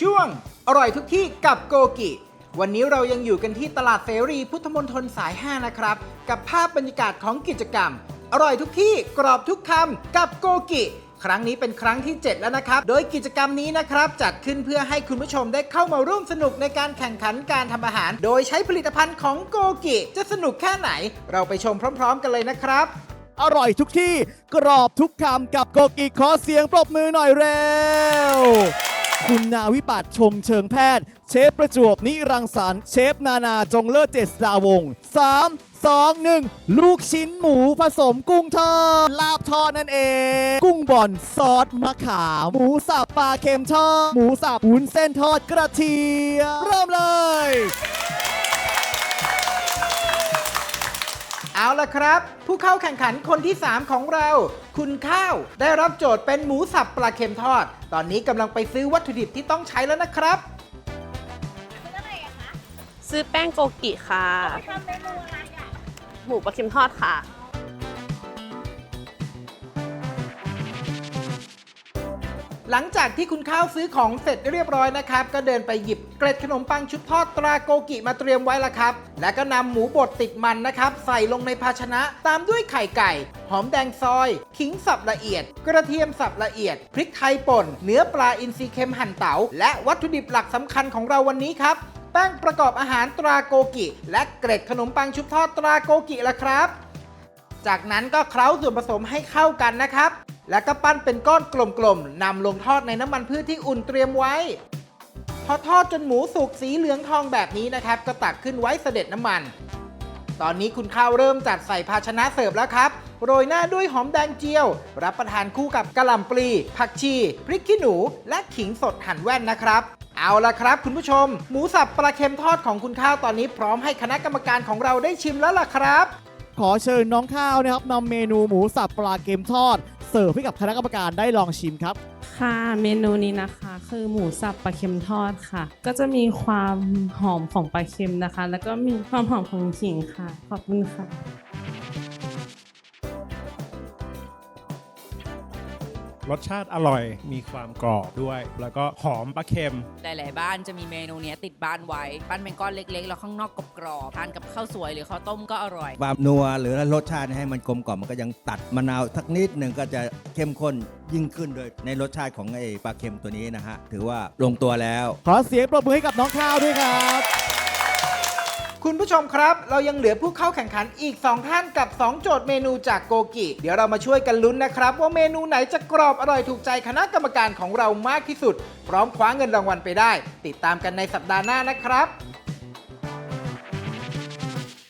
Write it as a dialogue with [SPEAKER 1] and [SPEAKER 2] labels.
[SPEAKER 1] ช่วง อร่อยทุกที่กับโกกิ วันนี้เรายังอยู่กันที่ตลาดเสรีพุทธมณฑลสาย 5 นะครับ กับภาพบรรยากาศของกิจกรรม อร่อยทุกที่กรอบทุกคำกับโกกิ ครั้งนี้เป็นครั้งที่ 7 แล้วนะครับ โดยกิจกรรมนี้นะครับ จัดขึ้นเพื่อให้คุณผู้ชมได้เข้ามาร่วมสนุกในการแข่งขันการทำอาหาร โดยใช้ผลิตภัณฑ์ของโกกิ จะสนุกแค่ไหน เราไปชมพร้อม ๆ กันเลยนะครับ
[SPEAKER 2] อร่อยทุกที่กรอบทุกคำกับโกกิขอเสียงปรบมือหน่อยเร็ว คุณนาวิปัตชมเชิงแพทย์ เชฟประจวบนิรังสรรค์เชฟนานาจงเลิศเจษดาวงศ์3 2 1ลูกชิ้นหมูผสมกุ้งทอดลาบทอดนั่นเอง กุ้งบ่อนซอสมะขามหมูสับปลาเค็มทอดหมูสับวุ้นเส้นทอดกระเทียมเริ่มเลย
[SPEAKER 1] เอาละครับ ผู้เข้าแข่งขันคนที่ 3 ของเรา คุณข้าวได้รับโจทย์เป็นหมูสับปลาเค็มทอด ตอนนี้กำลังไปซื้อวัตถุดิบที่ต้องใช้แล้วนะครับ
[SPEAKER 3] ซื้อแป้งโกกิค่ะ
[SPEAKER 4] ทำเมนูอะไรอะ
[SPEAKER 3] หมูปลาเค็มทอดค่ะ
[SPEAKER 1] หลังจากที่คุณข้าวซื้อของเสร็จเรียบร้อยนะครับ ก็เดินไปหยิบเกล็ดขนมปังชุบทอดตราโกกิมาเตรียมไว้ละครับ แล้วก็นำหมูบดติดมันนะครับ ใส่ลงในภาชนะตามด้วยไข่ไก่ หอมแดงซอย ขิงสับละเอียด กระเทียมสับละเอียด พริกไทยป่น เนื้อปลาอินทรีเค็มหั่นเตาและวัตถุดิบหลักสำคัญของเราวันนี้ครับแป้งประกอบอาหารตราโกกิ และเกล็ดขนมปังชุบทอดตราโกกิละครับ จากนั้นก็เคล้าส่วนผสมให้เข้ากันนะครับ แล้วก็ปั้นเป็นก้อนกลมๆนำลงทอดในน้ำมันพืชที่อุ่นเตรียมไว้ พอทอดจนหมูสุกสีเหลืองทองแบบนี้นะครับ ก็ตักขึ้นไว้เสด็จน้ำมัน ตอนนี้คุณข้าวเริ่มจัดใส่ภาชนะเสิร์ฟแล้วครับ โรยหน้าด้วยหอมแดงเจียว รับประทานคู่กับกะหล่ำปลี ผักชี พริกขี้หนู และขิงสดหั่นแว่นนะครับเอาละครับคุณผู้ชม หมูสับปลาเค็มทอดของคุณข้าวตอนนี้พร้อมให้คณะกรรมการของเราได้ชิมแล้วล่ะครับ
[SPEAKER 2] ขอเชิญน้องข้าวนะครับนำเมนูหมูสับปลาเค็มทอด เสิร์ฟให้กับคณะกรรมการได้ลองชิมครับ
[SPEAKER 5] ค่ะเมนูนี้นะคะคือหมูสับปลาเค็มทอดค่ะ ก็จะมีความหอมของปลาเค็มนะคะ แล้วก็มีความหอมของขิงค่ะ ขอบคุณค่ะ
[SPEAKER 6] รสชาติอร่อย มีความกรอบด้วย แล้วก็หอมปลาเค็ม
[SPEAKER 7] หลายๆ บ้านจะมีเมนูเนี้ยติดบ้านไว้ปั้นเป็นก้อนเล็กๆ แล้วข้างนอกกรอบๆทานกับข้าวสวยหรือข้าวต้มก็อร่อย
[SPEAKER 8] ความนัวหรือรสชาติให้มันกลมกล่อมมันก็ยังตัดมะนาวสักนิดหนึ่งก็จะเข้มข้นยิ่งขึ้นโดยในรสชาติของไอ้ปลาเค็มตัวนี้นะฮะถือว่าลงตัวแล้ว
[SPEAKER 2] ขอเสียงปรบมือให้กับน้องข้าวด้วยครับ
[SPEAKER 1] คุณผู้ชมครับ เรายังเหลือผู้เข้าแข่งขันอีก 2 ท่านกับ 2 โจทย์เมนูจากโกกิ เดี๋ยวเรามาช่วยกันลุ้นนะครับ ว่าเมนูไหนจะกรอบอร่อยถูกใจคณะกรรมการของเรามากที่สุด พร้อมคว้าเงินรางวัลไปได้ ติดตามกันในสัปดาห์หน้านะครับ